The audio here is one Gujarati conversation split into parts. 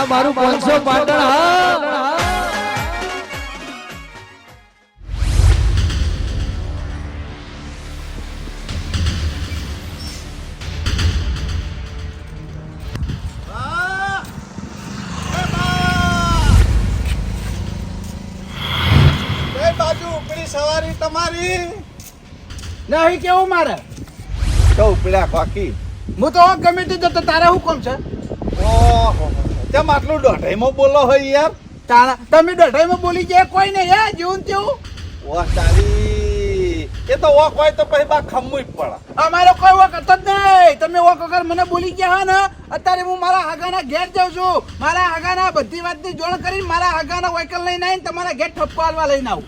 આ મારું પાંચસો પાટણ હા. બાજુ ઉપડી સવારી તમારી. નહીં કેવું મારે? તો ઉપડ્યા બાકી. હું તો ગમે તે જતો તારે કોમ છે? ઓહો. તેમ આટલું દોઢાઈમાં બોલો હોય યાર. તારા તમે દઢાઈમાં બોલી ગયા કોઈ નહીં હે જેવું ને તેવું વાહ તારી. એ તો ઓક હોય તો પછી બા ખમવું જ પડે. અમારો કોઈ વખત જ નહીં. તમે ઓક વગર મને બોલી ગયા હો ને અત્યારે હું મારા હાગાના ઘેર જાઉં છું. મારા હાગાના બધી વાતની જોણ કરીને મારા હાગાના વહીકલ લઈને આવીને તમારા ઘેર ઠપકો હાલવા લઈને આવું.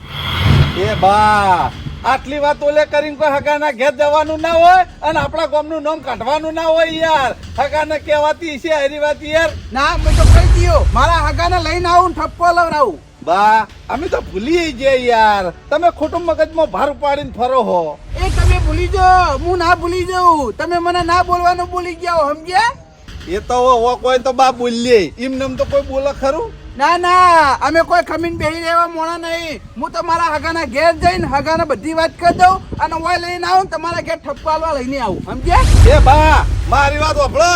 એ બા આટલી વાત ઓલે કરીને કોઈ હગાના ઘેર જવાનું ના હોય અને આપણા ગામનું નામ કાઢવાનું ના હોય યાર. હગાને કહેવાતી છે હરી વાત યાર. ના મેં તો કહી દીયો મારા હાગાને લઈને આવું ને ઠપકો લવડાવું. બા અમે તો ભૂલી જઈએ યાર. તમે ખોટું મગજમાં ભાર ઉપાડીને ફરો હો. એ તમે ભૂલી જાઓ હું ના ભૂલી જાઉં. તમે મને ના બોલવાનું ભૂલી ગયા હો, સમજ્યા? એ તો કોઈ તો બા બોલીએ. એમ નેમ તો કોઈ બોલે ખરું? ના ના, અમે કોઈ ખમીન બેહી રહેવા મોણા નહીં. હું તો મારા હગાના ઘેર જઈને હગાને બધી વાત કરી દઉં અને ઓય લઈને આવું તમારા ઘેર ઠપકાલવા લઈને આવું. સમજ્યા? એ બા, મારી વાત ઓભળો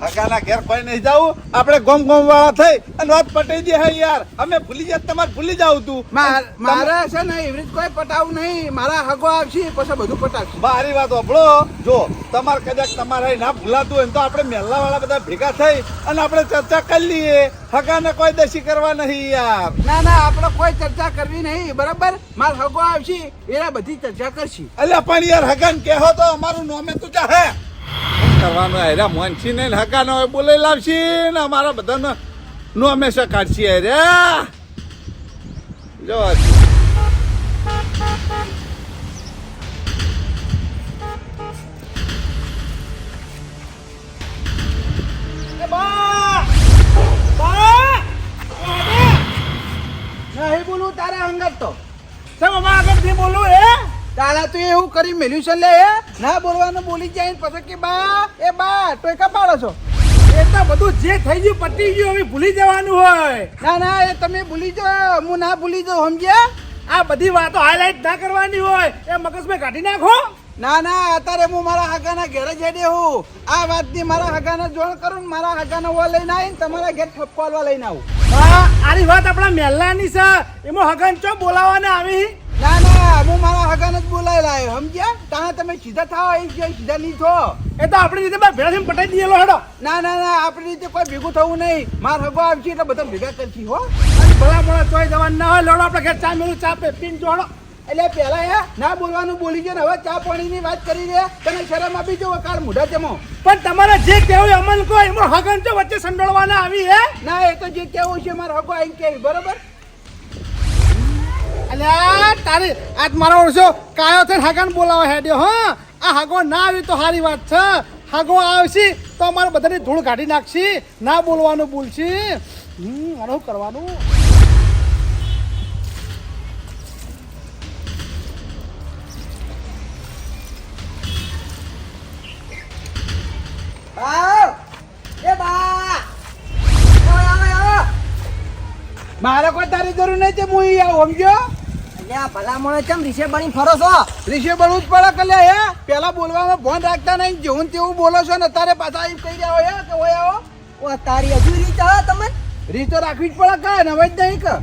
હગાના ઘેર કોઈ નહીં જાવું આપણે ગોમ ગોમ વાળા થઈ અને વાત પટાઈ દે હે યાર. અમે ભૂલી જાય તમારે ભૂલી જાવ તું. માર- છે ને એવી રીતે કોઈ પટાવું નહીં. મારા હગો આવશે પછી બધું પટાવશે. મારી વાત ઓભળો જો તમારે કદાચ તમારે ના ભૂલાતું હોય તો આપણે મહેલા વાળા બધા ભેગા થઈ અને આપણે ચર્ચા કરી લઈએ. હગાને કોઈ દસી કરવા નહીં યાર. ના ના આપણે કોઈ ચર્ચા કરવી નહીં. બરાબર? માર હગો આવશે એના બધી ચર્ચા કરશે. અલ્યા પણ યાર હગાન કહેવો તો અમારું નોમે તું ચાહે કરવાનું હેરા મોનસી ને હગાનો હોય બોલાઈ લાવશી ને અમારા બધાનો નો હંમેશા કાઢશી રે જો કરી મેલ્યું છે લે. ના બોલવાનું બોલી જાય પછી કે બા, એ બા ટોયકા પાડો છો. એ તો બધું જે થઈ ગયું, પતી ગયું, હવે ભૂલી જવાનું હોય. ના ના, એ તમે ભૂલી જાઓ, હું ના ભૂલી જાઉં, સમજ્યા? આ બધી વાતો હાઇલાઇટ ના કરવાની હોય. એ મગજમાં કાઢી નાખો. ના ના, અત્યારે હું મારા હાગાના ઘેરે જઈ હું આ વાતની મારા હગાને જોણ કરું મારા હગાને વો લઈને આવીને તમારા ઘેર ઠપકો લઈને આવું. હા આરી વાત આપણા મહેલાની છે. એમાં હગન ચો બોલાવવાના આવી? હું મારા હગાને જ બોલાવી લાવ્યો સમજ્યા? ત્યાં તમે સીધા થાવ આવી જે સીધા નહીં થો. એ તો આપણી રીતે બા ભેળા થઈને પટાઈ દીધેલો હેડો. ના ના ના આપણી રીતે કોઈ ભેગું થવું નહીં. માર હગો આવશે એટલે બધા ભેગા કરશી હો. અને ભલા મોડા તોય જવાનું ના હોય લડો આપણે ઘેર ચા મેળું ચા પીને જોડો એટલે પેલા હે ના બોલવાનું બોલી ગયો ને હવે ચા પાણીની વાત કરી દે તને શરમ આપી જો કાળ મોઢા જમો. પણ તમારે જે કહેવું એ અમલ કહો એમાં હગન તો વચ્ચે સંડોળવાના આવી હે. ના એ તો જે કેવું છે મારા હગો આવીને કે બરોબર? અલ્યા તારી આજ મારો ઓળશો કાયો થઈને હગન બોલાવો હેડ્યો હા. આ હગો ના આવી તો સારી વાત છે. હગો આવશે તો અમારે બધાની ધૂળ કાઢી નાખશી. ના બોલવાનું બોલશી હમ આનું શું કરવાનું? મારે કોઈ તારી જરૂર નહીં છે હું અહીં આવું અલ્યા ભલામણ ચમ રીસે બની ફરો છો? જ પડે કલે હે? પેલા બોલવામાં ભોન રાખતા નહીં જેવું તેવું બોલો છો ને તારે પાછા એમ કહી રહ્યા હોય કે હોય આવો. ઓ તારી હજુ રીત આવે તમે રીત તો રાખવી જ પડે કાંઈ ને જ નહીં કે.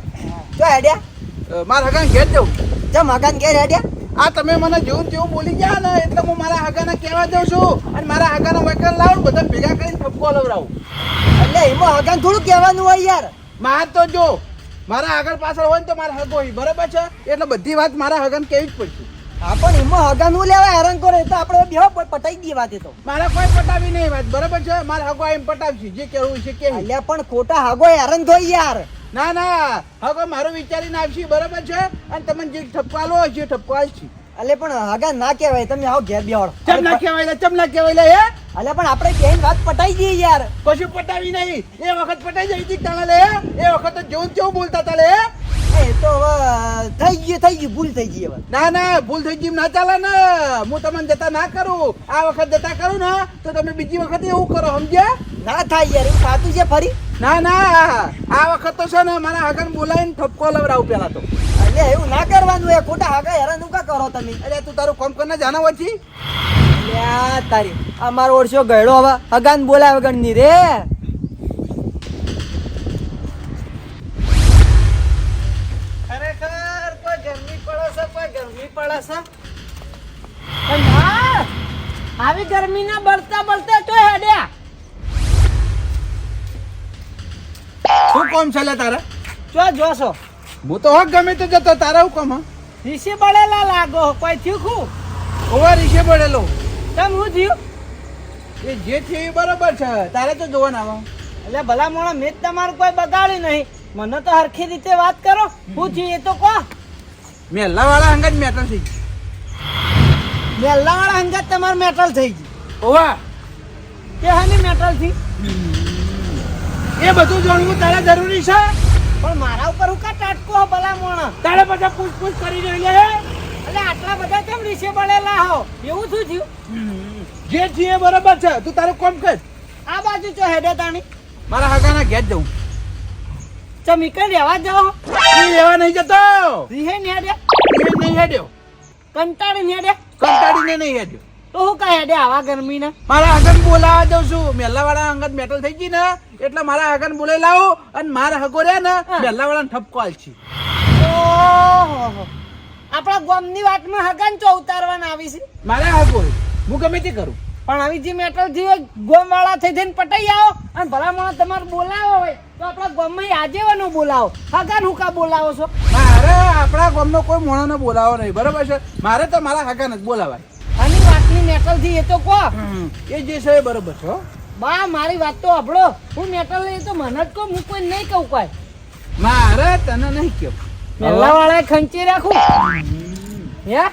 જો હેડ્યા. મારા હગાને ઘેર જવું. જમ હગાન ઘેર હેડ્યા. આ તમે મને જેવું તેવું બોલી ગયા ને એટલે હું મારા હગાને કહેવા જાઉં છું. અને મારા હગાના વૈકલ લાવું બધા ભેગા કરીને ઠપકો લવડાવું. એટલે એમાં હગાન થોડું કહેવાનું હોય યાર. માર તો જો મારા આગળ પાછળ હોય ને તો મારા હગો હોય. બરાબર છે? એટલે બધી વાત મારા હગન કેવી જ પડશે. હા પણ એમાં હગન હું લેવા હેરાન કરે તો આપણે બેહો પટાઈ દઈએ વાત એ તો. મારા કોઈ પટાવી નહીં વાત. બરાબર છે? મારા હગો એમ પટાવશે. જે કેવું છે કે અલ્યા પણ ખોટા હગો હેરાન થાય યાર. ના ના. હગો મારું વિચારીને આવશે. બરાબર છે? અને તમને જે ઠપકો આલો એ ઠપકો આલશે અલે પણ હગાન ના કહેવાય તમે આવો ઘેર બેહોડ ચમ ના કહેવાય ચમ ના કહેવાય લે હે? અલે પણ આપણે કેન વાત પટાઈ ગઈ યાર. કશું પટાવી નહીં. એ વખત પટાઈ જાય હતી તાણા લે એ વખત તો જોન ને બોલતા તા લે એ તો હવે થઈ ગયું થઈ ગયું ભૂલ થઈ ગઈ હવે. ના ના ભૂલ થઈ ગઈ ના ચાલે ને. હું તમને જતા ના કરું. આ વખત જતા કરું ને તો તમે બીજી વખત એવું કરો સમજ્યા? ના થાય યાર એવું સાચું છે ફરી. ના ના આ વખત તો છે ને મારા આગળ બોલાવીને ઠપકો લવડાવું પેલા તો. એટલે એવું ના કરવાનું, એ ખોટા હાકા હેરાન કા કરો તમે? અરે તું તારું કામ કરીને જાના વચ્ચી લ્યા તારી અમારો ઓરશો ગયડો હવે હગાન બોલાવે ની રે. ખરેખર કોઈ ગરમી પડે કોઈ ગરમી પડે છે. પણ હા, આવી ગરમીના બળતા બળતા તો હેડ્યા. શું કોમ છે લે તારે? જો, જોશો. હું તો હક ગમે તે જતો તારા હું કોમ રીસી બળેલા લાગો કોઈ થયું ખું ઓવા રીશે બળેલો. તમ હું થયું? એ જે થયું એ બરોબર છે તારે તો જોવા ના આવો. એટલે ભલા મોણા મેં તમારું કોઈ બગાડ્યું નહીં. મને તો હરખી રીતે વાત કરો. હું થયું એ તો કહો. મેલા વાળા અંગત મેટલ થઈ મેલ્લાવાળા અંગત તમારું મેટલ થઈ ગયું. ઓવા. કે હાની મેટલથી એ બધું જાણવું તારે જરૂરી છે? પણ મારા ઉપર હું કા ટાટકો ભલા મોણા તારે બધા પૂછપૂછ કરી રહી લે એટલે આટલા બધા કેમ રીસે બળેલા હો? એવું શું થયું? જે છીએ બરાબર છે. તું તારું કોમ કર. આ બાજુ ચો હેડે તાણી. મારા હગાના ઘેર જવું ચમી કઈ રહેવા જાઓ એ રહેવા નહીં જતો. રીહે નહીં હેડે. રીહે નહીં હેડ્યો. કંટાળી નહીં હેડે. કંટાળીને નહીં હેડ્યો. તો હું કહે દે આવા ગરમીના મારા આગળ બોલાવા દઉં છું. મેલા વાળા અંગત મેટલ થઈ ગઈ ને એટલે મારા આગળ બોલાવી લાવો અને મારા હગો રહ્યા ને હા. મેલા વાળા ઠપકો આલછી ઓહો. આપણા ગામની વાતમાં હગાન ચો ઉતારવાના આવી છે. મારા હગો હું ગમે તે કરું. પણ આવી જે મેટલથી ગોમ વાળા થઈ થઈને પટાઈ આવો અને ભલા માણસ તમારે બોલાવો હોય તો આપણા ગામમાં આજેવાનો બોલાવો. હગાન હું કા બોલાવો છો? મારે આપણા ગામનો કોઈ મોણાને બોલાવો નહીં. બરાબર છે? મારે તો મારા હગાને જ બોલાવાય. વાતની મેટલથી એ તો કહો. એ જે છે બરોબર છે હો. બા મારી વાત તો આપડો હું મેટલ લઈ તો મને જ કહું હું કોઈ નહીં કહું કોઈ. મારે તને નહીં કહું. મેલા વાળા ખંચી રાખું. હે?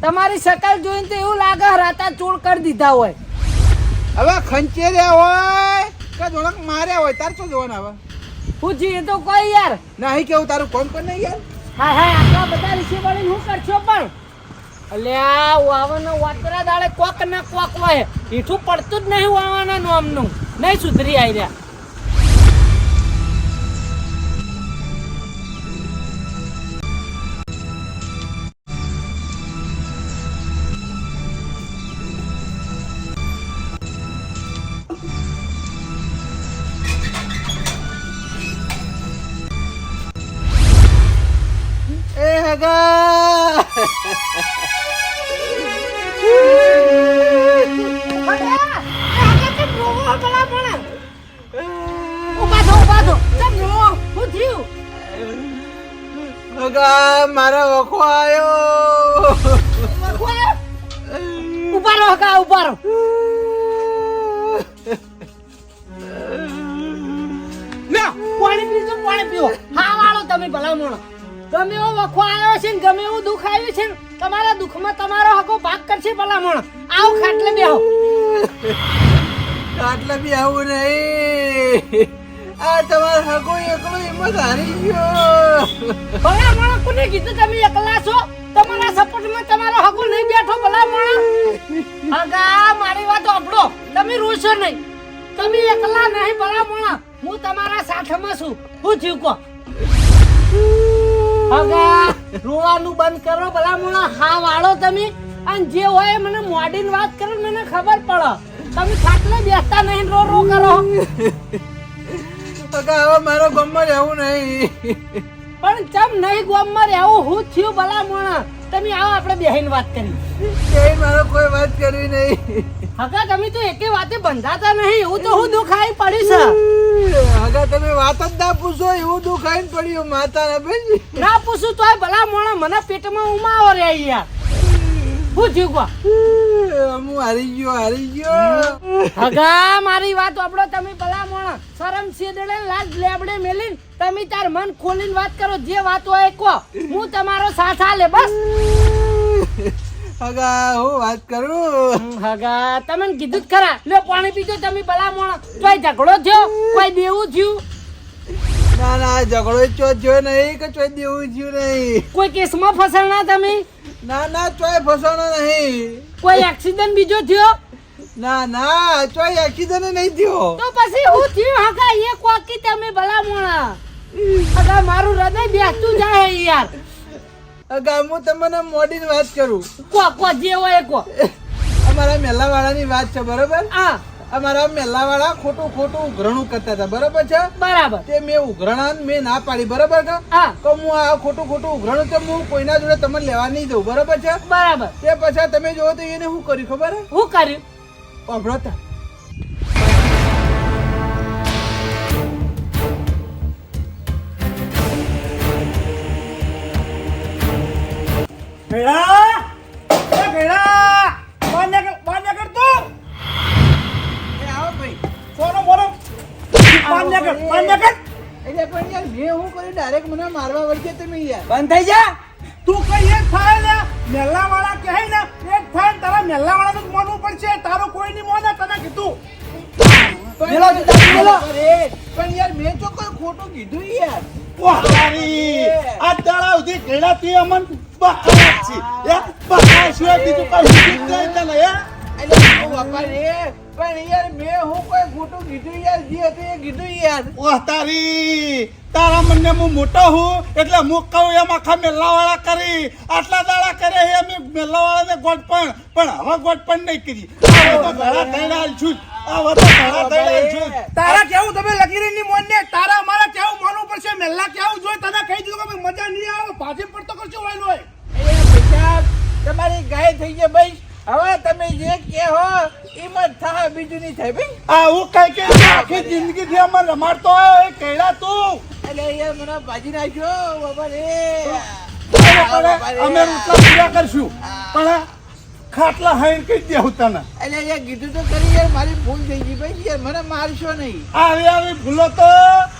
તમારી શકલ જોઈને તો એવું લાગે રાતા ચોળ કરી દીધા હોય. હવે ખંચેર્યા હોય કે જોડક માર્યા હોય તાર શું જોવાના હવે? પૂછી એ તો કોઈ યાર. નહીં કેવું તારું કોમ પણ નહીં યાર. હા હા આટલા બધા રીસી વળીને હું કરશો પણ. અલ્યા વાવાનો વાતરા દાડે કોક ના કોક હોય ઈઠું પડતું જ નહીં વાવાના નોમનું. નહીં સુધરી આવી રહ્યા ઊભા થો ઊભા થો. ચમ રો હું થયું? હગા મારા વખો આવ્યો ઊભા રહો કા ઊભા રહો. લ્યો પાણી પીજો પાણી પીવો હા વાળો તમે ભલા મોણો ગમે એવો વખો આવ્યો છે ને ગમે એવું દુઃખ આવ્યું છે ને તમારા દુઃખમાં તમારો હકો ભાગ કરશે ભલા મોણો આવો ખાટલે બેહો. આટલે બી આવું નહીં. આ તમારો હગો એકલો હિંમત હારી ગયો. ભલા માણસ કોને કીધું તમે એકલા છો? તમારા સપોર્ટમાં તમારો હકો નહીં બેઠો, ભલા માણસ. હગા મારી વાત આપડો તમે રોશો નહીં. તમે એકલા નહીં, ભલા માણસ. હું તમારા સાથમાં છું. હું જીવકો હગા રોવાનું બંધ કરો, ભલા માણસ. હા, વાળો તમે. અને જે હોય મને મોડીન વાત કરો, મને ખબર પડે. તમે ખાટલે બેસતા નહીં રો રો કરો. હગા હવે મારો ગમમાં રહેવું નહીં. પણ ચમ નહીં ગમમાં રહેવું? હું થયું ભલા મોણા તમે આવો આપણે બેહીને વાત કરી. કે મારો કોઈ વાત કરવી નહીં. હકા તમે તો એકે વાતે બંધાતા નહીં એવું તો હું દુખાઈ પડી છે. હગા તમે વાત જ ના પૂછો એવું દુખાઈને પડ્યું માતા ના પૂછું તોય ભલા મોણા મને પેટમાં ઉમાવો રે યાર હું થયું કો હું હારી ગયો હારી ગયો. હગા મારી વાત આપણો તમે ભલા મોણા શરમ સીધડે લાજ લેબડે મેલીન. તમે તાર મન ખોલીને વાત કરો જે વાત હોય કો હું તમારો સાથ લે બસ. હગા હું વાત કરું? હગા તમે કીધું જ ખરા. લ્યો પાણી પીજો તમે ભલા મોણા કોઈ ઝઘડો થયો? કોઈ દેવું થયું? ના ના ઝઘડો ચો જો નહીં કે ચો દેવું થયું નહીં. કોઈ કેસમાં ફસાણા તમે? ના ના ચોય ફસાણો નહીં. કોઈ એક્સિડન્ટ બીજો થયો? ના ના ચોય એક્સિડન્ટ નહીં થયો. તો પછી હું થયું? હકા એ કોકી તમે ભલા મોણા. હકા મારું હૃદય બેસતું જાય યાર. અગા હું તમને મોડીની વાત કરું. કો કો જે હોય કો અમારા મેલાવાળાની વાત છે બરોબર? હા. અમારા મેલાવાળા ખોટું ખોટું ઉઘરણું કરતા હતા બરોબર છે? બરાબર. તે મેં ઉઘરણા મેં ના પાડી બરોબર કે હા. તો હું આ ખોટું ખોટું ઉઘરણું તો હું કોઈના જોડે તમને લેવા નહીં દઉં બરોબર છે? બરાબર. તે પછી તમે જોવો તો એને શું કર્યું ખબર હે હું કર્યું? અભળો તા. ભેળા! બહાર બહાર નીકળ એટલે પણ યાર મેં હું કર્યું ડાયરેક્ટ મને મારવા વળગે તમે યાર. બંધ થઈ જા. તું કઈ એક થાય ને મેલ્લા વાળા કહે ને એક થાય ને તારા મેલ્લા જ માનવું પડશે. તારું કોઈ નહીં મોને તને કીધું. પણ યાર મેં તો કોઈ ખોટું કીધું યાર. વાહ તારી આ દાડા સુધી ઘેડાથી અમન બકાય છે. એ બીજું કઈ નહીં તને હે? એટલે બાપા રે પણ યાર મેં હું કોઈ ખોટું કીધું યાર જે હતું એ કીધું યાર. ઓહ તારી તારા મને હું મોટો હું એટલે હું કહું એમ આખા મેલાવાળા કરી આટલા દાડા કરે એ અમે મેલાવાળાને ગોઠપણ પણ હવે ગોઠપણ નહીં કરી. ઘણા થઈને છું. તારા કેવું તમે લકીરીની મોનને? તારા અમારા કેવું માનવું પડશે? મેલ્લા કેવું જોઈએ? તને કહી દીધું કે મજા નહીં આવે પાછી પડતો કરશું હોય તમારી ગાય થઈ જાય ભાઈ હવે તમે જે કહો એમાં જ થાય બીજું નહીં થાય ભાઈ. આવું કઈ કે આખી જિંદગી થી અમાર રમાડતો હોય એ કઈડા તું. એટલે યાર મને ભાજી નાખ્યો બાબા રે. પણ અમે રોટલા પૂરા કરશું. પણ ખાટલા હાઈન કઈ દે તને. એટલે યાર કીધું તો કરી યાર મારી ભૂલ થઈ ગઈ ભાઈ યાર મને મારશો નહીં. આવી આવી ભૂલો તો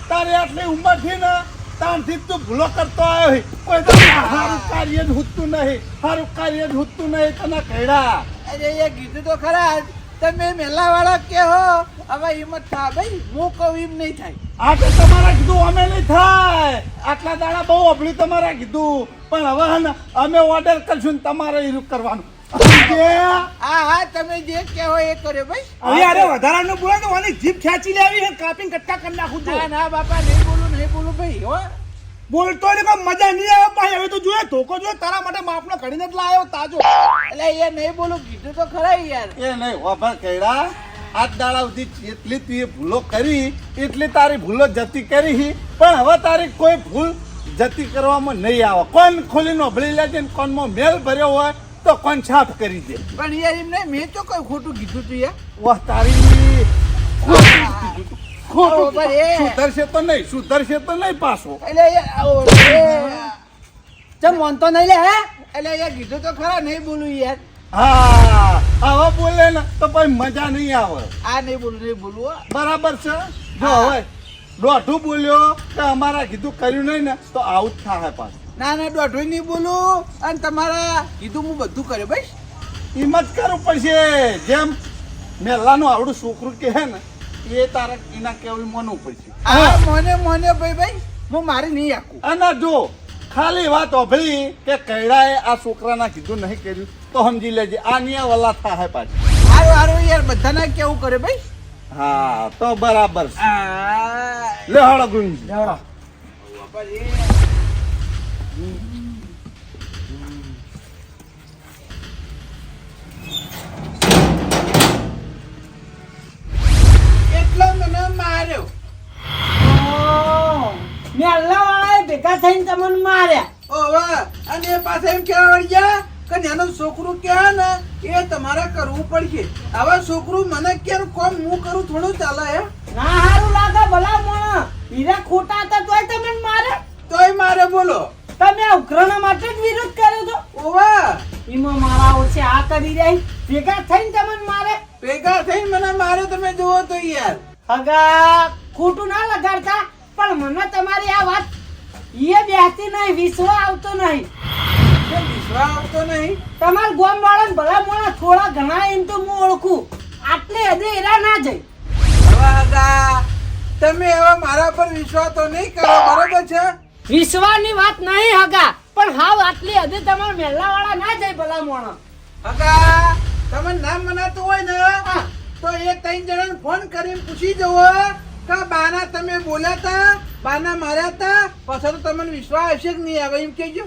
તારી આટલી ઉંમરથી ને તારથી જ તું ભૂલો કરતો આવ્યો. કોઈ તો સારું કાર્ય જ હુતું નહીં. સારું કાર્ય જ હુતું નહીં. તને કહેડા. અરે એ કીધું તો ખરા. તમે મેલા વાળા કહો. હવે હિંમત થા ભાઈ હું કહું એમ નહીં થાય. આ તો તમારા કીધું અમે નહીં થાય. આટલા દાડા બહુ અભળી તમારા કીધું. પણ હવે હે ને અમે ઓર્ડર કરશું ને તમારે એ કરવાનું? હા હા તમે જે કહો એ કર્યો ભાઈ. હવે અરે વધારાનું બોલે તો ઓની જીભ ખેંચી લેવી છે કાપીને કટકા કરી નાખું છું. ના બાપા નહીં બોલું નહીં બોલું ભાઈ હો. બોલતો ને કોઈ મજા નહીં આવે ભાઈ. હવે તો જોઈએ ધોકો જોઈએ તારા માટે માપનો ઘડીને જ લાયો તાજો. એટલે યાર નહીં બોલું કીધું તો ખરા યાર. એ નહીં વાપર કઈડા આજ દાડા સુધી એટલી તું ભૂલો કરી એટલી તારી ભૂલો જતી કરી પણ હવે તારી કોઈ ભૂલ જતી કરવામાં નહીં આવે. કોણ ખોલીને નોભળી લેજે કોણ કોનમાં મેલ ભર્યો હોય તો કોણ છાપ કરી દે? પણ યાર એમ નહીં મેં તો કોઈ ખોટું કીધું તું યાર. વાહ તારી ખોટું. સુધરશે તો નહીં સુધરશે તો નહીં પાછો. એટલે આવો. ચમ વાંધો નહીં લે હે? એટલે યાર કીધું તો ખરા નહીં બોલું યાર. હા હવે બોલે ને તો પછી મજા નહીં આવે. આ નહીં બોલું નહીં બોલવું બરાબર છે? જો હવે દોઢું બોલ્યો કે અમારા કીધું કર્યું નહીં ને તો આવું જ થાય પાછું. ના ના દોઢું નહીં બોલું. અને તમારા કીધું હું બધું કર્યું ભાઈ હિંમત કરવું પડશે. જેમ મેલાનું આવડું છોકરું કહે ને એ તારા એના કેવું માનવું પડશે. હા. મોને મોને ભાઈ ભાઈ હું મારી નહીં આખું. અને જો ખાલી વાત ઓભળી કે કૈડાએ આ છોકરાના કીધું નહીં કર્યું તો સમજી લેજે આ નિયા વલ્લા થાય પાછી. હારું હારું યાર બધાના કેવું કરે ભાઈ? હા તો બરાબર લે હળો ગુંજી. રે. એટલો મને માર્યો. ભેગા થઈને તમને માર્યા. ઓવા અને એ પાછા એમ કહેવા ગયા કે છોકરું કહે ને એ તમારે કરવું પડશે. હવે છોકરું મને કે કોમ હું કરું થોડું ચાલે હે? ના સારું લાગે ભલા મોણા. હીરા ખોટા હતા તોય તમને મારે તોય મારે બોલો. તમે ઉઘરાણા માટે જ વિરોધ કર્યો તો ઓવા. એમાં મારા ઓછે આ કરી રહી ભેગા થઈને તમને મારે. ભેગા થઈને મને મારે તમે જુઓ તો યાર. હગા ખોટું ના લગાડતા પણ મને તમારી આ વાત એ બેસતી નહીં વિશ્વ આવતો નહીં. કેમ આવતો નહીં? તમાર ગોમ વાળા ભલા મોણા થોડા ઘણા એમ તો હું ઓળખું. આટલે હદે એરા ના જઈ હવે તમે હવે મારા પર વિશ્વાસ તો નહીં કરો બરોબર છે? વિશ્વાની વાત નહીં હગા. પણ હાવ આટલી હદે તમારા મેલા વાળા ના જાય ભલા મોણો. હગા તમે નામ મનાતું હોય ને તો એ ત્રણ જણાને ફોન કરીને પૂછી જવો કે બાના તમે બોલ્યા તા બાના માર્યા હતા પછી તો તમને વિશ્વાસ હશે કે નહીં? આવે એમ કહેજો.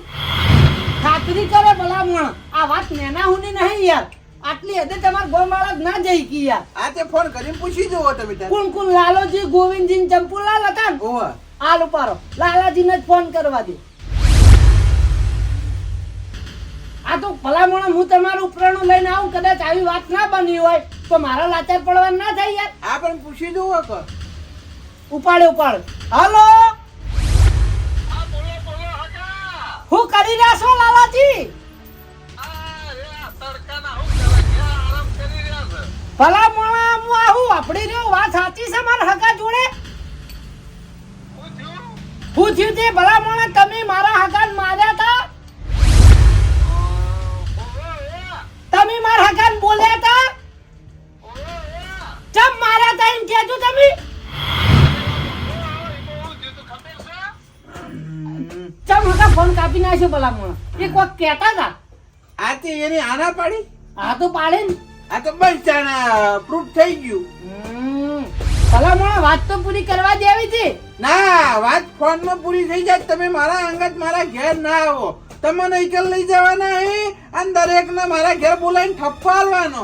ખાતરી કરે ભલા મોણ. આ વાત નેના હુની નહીં યાર. આટલી હદે તમાર ગોમાળા ના જઈ કી યાર. આ તે ફોન કરીને પૂછી જવો તમે કોણ કોણ લાલોજી ગોવિંદજી ચંપુલાલ હતા ઓવા હાલ ઉપાડો. લાલાજીને જ ફોન કરવા દે. આ તો ભલામણ હું તમારું ઉપરાણું લઈને આવું કદાચ આવી વાત ના બની હોય તો મારા લાચાર પડવા ના થાય યાર. આ પણ પૂછી દઉં કે ઉપાડે ઉપાડ. હાલો! હું કરી રહ્યા છો લાલાજી? ભલા મોણા હું આવું આપડી રહ્યો વાત સાચી છે મારા હકા જોડે? હું થયું તે ભલા તમે મારા હકાન માર્યા હતા તમે મારા હકાન બોલ્યા હતા ચમ માર્યા હતા એમ કહેજો તમે? ચમ હતા ફોન કાપી નાખ્યો ભલામણ? એ કોક કહેતા હતા આ તે એની આના પાડી? આ તો પાડે ને. આ તો બસ પ્રૂફ થઈ ગયું. હમ. ભલા વાત તો પૂરી કરવા દેવી હતી ના વાત ફોનમાં પૂરી થઈ જાય તમે મારા અંગત મારા ઘેર ના આવો તમને એકલ લઈ જવાના હે અને દરેક ને મારા ઘેર બોલાવીને ઠપ્પો આલવાનો.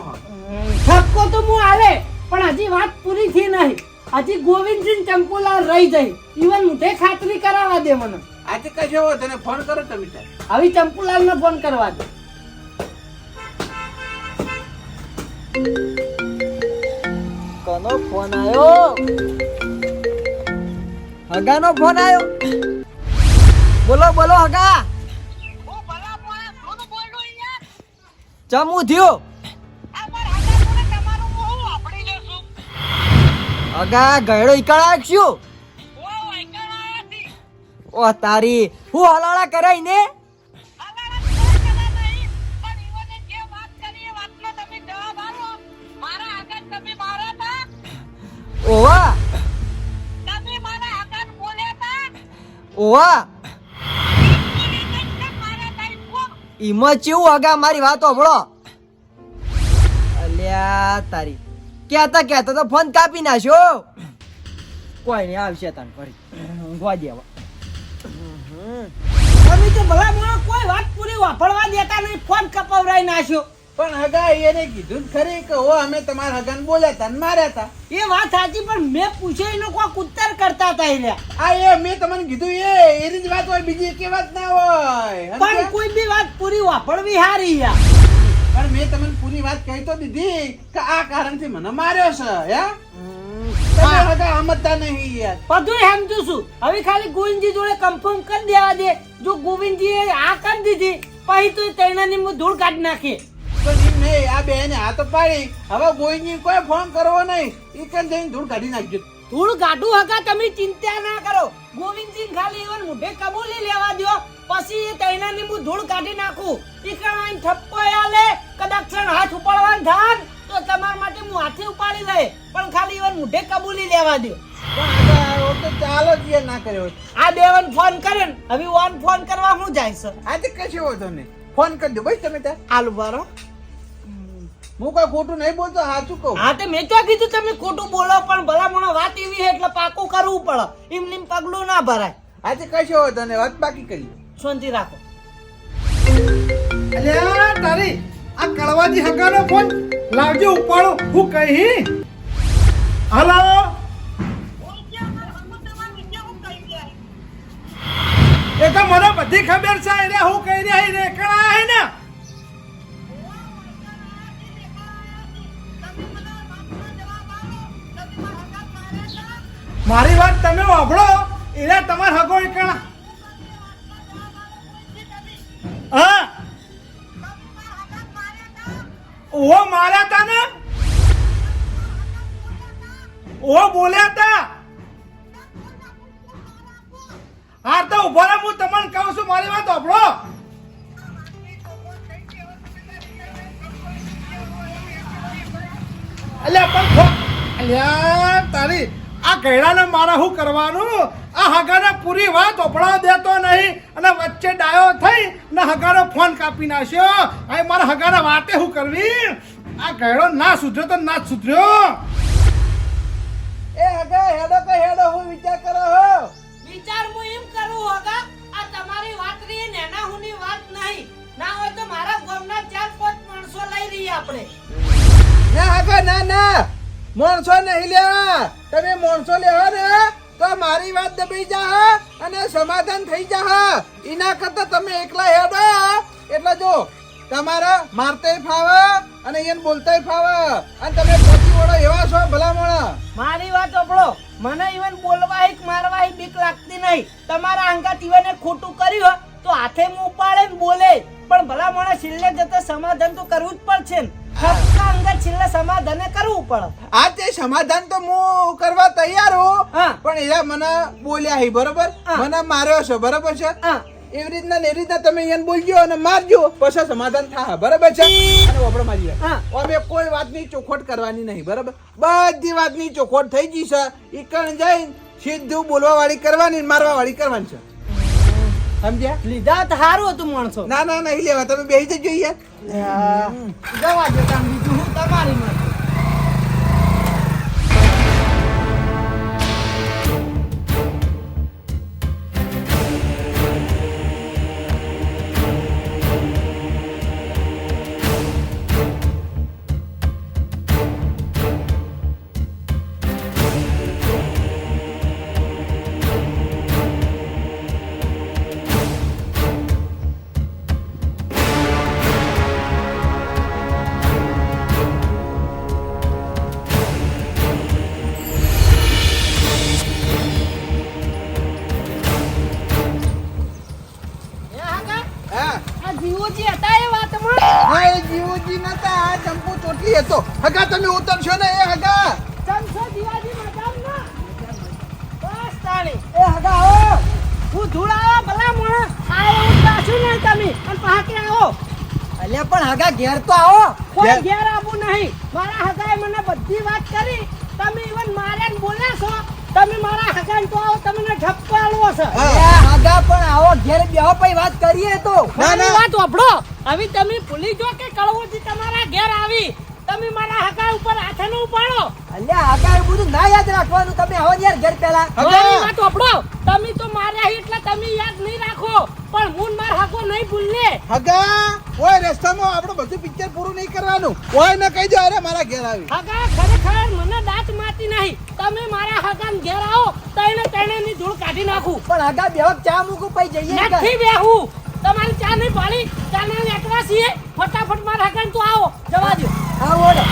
ઠપકો તો હું આવે પણ હજી વાત પૂરી થઈ નહીં હજી ગોવિંદસિંહ ચંપુલાલ રહી જઈ ઈવન મુઠે ખાતરી કરાવવા દે મને આજે કશો હોય તને ફોન કરો તમે. હવે ચંપુલાલ ને ફોન કરવા દે કોનો ફોન આવ્યો હગાનો ફોન આવ્યો બોલો બોલો હગા. ચમુ થયું? હગા ગયડો ઈકળાક શું ઓ તારી હું હલાળા કરાઈ ને ઓવા. ઓવા. ઈમાં ચેવું આગા મારી વાત હોભળો અલ્યા તારી. કહેતા કહેતા તો ફોન કાપી નાખ્યો. કોઈ નહીં આવશે તને ફરી. ઊંઘવા દેવા. તમે તો ભલા મોણા કોઈ વાત પૂરી વાપરવા દેતા નહીં. ફોન કપાવરાઈ નાખ્યો. પણ હગા એને કીધું ખરી કે હો અમે તમારા હગાને બોલ્યા હતા ને માર્યા હતા એ વાત સાચી પણ મેં પૂછે એનો કોઈક ઉત્તર કરતા હતા એ આ એ મેં તમને કીધું એ એની જ વાત હોય બીજી એકે વાત ના હોય. પણ કોઈ બી વાત પૂરી વાપરવી હારી યાર પણ મેં તમને પૂરી વાત કહી તો દીધી કે આ કારણથી મને માર્યો છે હે? તમે હગા સમજતા નહીં યાર. બધું સમજુ છું. હવે ખાલી ગોવિંદજી જોડે કન્ફર્મ કરી દેવા દે. જો ગોવિંદજીએ આ કરી દીધી પછી તો તેનાની હું ધૂળ કાઢી નાખી. એમ નહીં આ બેને હાથ પાડી હવે ગોઈની કોઈ ફોન કરવો નહીં. કન જઈને ધૂળ કાઢી નાખજો ધૂળ કાઢું હકા તમે ચિંતા ના કરો. ગોવિંદજી ખાલી એવન મુઢે કબૂલી લેવા દો પછી એ તૈણાની હું ધૂળ કાઢી નાખું. ઈકણાઈને થપ્પો આલે કદાચ હાથ ઉપાડવાનું થાય તો તમારા માટે હું હાથે ઉપાડી લઈ. પણ ખાલી એવન મુઢે કબૂલી લેવા દો ચાલો જ ના કર્યો આ બેવન ફોન કર્યો ને હવે ઓન ફોન કરવા હું જાય છે. આજે કશું હતો નહીં. ફોન કરી દો ભાઈ તમે ત્યાં. આલુ બારો હું કોઈ ખોટું નહીં બોલતો સાચું કહું. હા તે મેં તો કીધું તમે ખોટું બોલો પણ ભલામણો વાત એવી છે એટલે પાકું કરવું પડે. એમ નીમ પગલું ના ભરાય. આજે કશો હોય તને વાત બાકી કરી શાંતિ રાખો. અલ્યા તારી આ કળવાજી હગાનો ફોન લાવજો ઉપાડો હું કહી હલો? એ તો મને બધી ખબર છે એને હું કહી રહ્યા રે કળા હે ને? મારી વાત તમે વાપરો, એને તમાર હગો કણા. હા? ઓ માર્યા તા ને? ઓ બોલ્યા તા? હા, તો ઊભો રહે, હું તમને કહું છું, મારી વાત સાંભળો અલ્યા, પણ અલ્યા, તારી આ ગયડાને મારે શું કરવાનું? આ હગાને પૂરી વાત ઓપડા દેતો નહીં અને વચ્ચે ડાયો થઈ ને હગાનો ફોન કાપી નાખ્યો. હવે મારે હગાને વાતે શું કરવી? આ ગયડો ના સુધર્યો તો ના સુધર્યો. એ હગા હેડો કે હેડો હું વિચાર કરો હો. વિચાર હું એમ કરું હગા આ તમારી વાત રહી નેના હુની વાત નહીં. ના હોય તો મારા ગામના ચાર પાંચ માણસો લઈ રહી આપણે. ના હગા ના ના. માણસો નહીં લેવા તમે માણસો લેવા ને તો મારી વાત દબાઈ જા અને સમાધાન થઈ જા એના કરતા તમે એકલા હેડો. એટલે જો, તમારે મારતે ફાવે અને એને બોલતાય ફાવે. અને તમે પછી વળો એવા છો ભલામણ. મારી વાત સાંભળો. મને ઈવન બોલવા એક મારવા એ બીક લાગતી નહીં. તમારા અંગાત ઇવન ખોટું કર્યું તો હાથે મું ઉપાડે ને બોલે. પણ ભલા મને છેલ્લે જતા સમાધાન તો કરવું જ પડશે ને. ખપકા અંગત છેલ્લે સમાધાને કરવું પડે. આ તે સમાધાન તો હું કરવા તૈયાર હું. પણ એરા મને બોલ્યા હી બરોબર. મને માર્યો છે બરોબર છે? એવી રીતના ને રીતના તમે એને બોલજો અને મારજો પછી સમાધાન થાય બરાબર છે? અને આપણે મારી. અમે કોઈ વાતની ચોખવટ કરવાની નહીં બરાબર? બધી વાતની ચોખવટ થઈ ગઈ છે. ઈકણ જઈને સીધું બોલવા વાળી કરવાની મારવા વાળી કરવાની છે. સમજ્યા? લીધા તો સારું હતું માણસો. ના ના નહીં લેવા તમે બેસી જ જોઈએ જવા દો બીજું હું તમારી જીવોજી હતા એ વાતમાં હા. એ જીવોજી નતા આ ચંપુ ચોટલી હતો. હગા તમે ઉતરશો ને એ હગા. ચમચો જીવાજી મજામાં બસ તાણી. એ હગા આવો હું ધૂળ ભલા મોણા. આ પાછું નહીં તમે અને પાકે આવો. અલ્યા પણ હગા ઘેર તો આવો. કોઈ ઘેર- આવું નહીં. મારા હગાએ મને બધી વાત કરી. તમે ઇવન મારે બોલે છો. તમે મારા હગાન તો આવો તમને ઠપકો આલવો છે. હગા પણ આવો ઘેર બેહો પછી વાત કરીએ તો. ના, ના. વાત વાપડો હવે તમે ભૂલી જો કે કળવોજી તમારા ઘેર આવી. તમે મારા હગા ઉપર હાથ ન ઉપાડો. અલ્યા હગા એ બધું ના યાદ રાખવાનું. તમે આવો યાર ઘેર પહેલા. હગા. મારી વાત વાપડો તમે તો માર્યા એટલે તમે યાદ નહીં રાખો. પણ હું માર હગો નહીં ભૂલને. હગા. ઓય રસ્તામાં આપણે બધું પિક્ચર પૂરું નહીં કરવાનું. ઓય ને કહી દો અરે મારા ઘેર આવી. હગા ખરેખર મને દાંત માતી નહીં. તમે મારા હગાને ઘેર આવો તઈને તઈને ની ધૂળ કાઢી નાખું. પણ હગા બેહો ચા મૂકું પછી જઈએ. નથી બેહું. તમારી ચા નહીં પાડી ચા ના લેટવા છીએ. ફટાફટ મારા હગાને તો આવો. જવા દો આવો. ઓડો